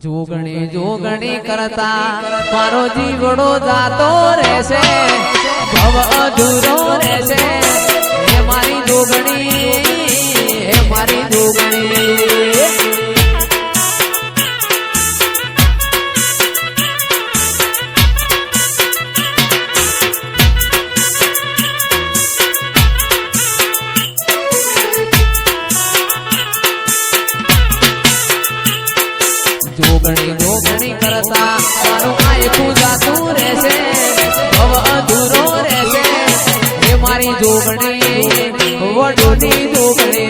જોગણી જોગણી કરતા મારો જીવડો જાતો રહેશે. જોગણી જોગણી કરતા મારું આયખું જાતું રહેશે ભવ અધૂરો રહેશે એ મારી જોગણી, વડોની જોગણી.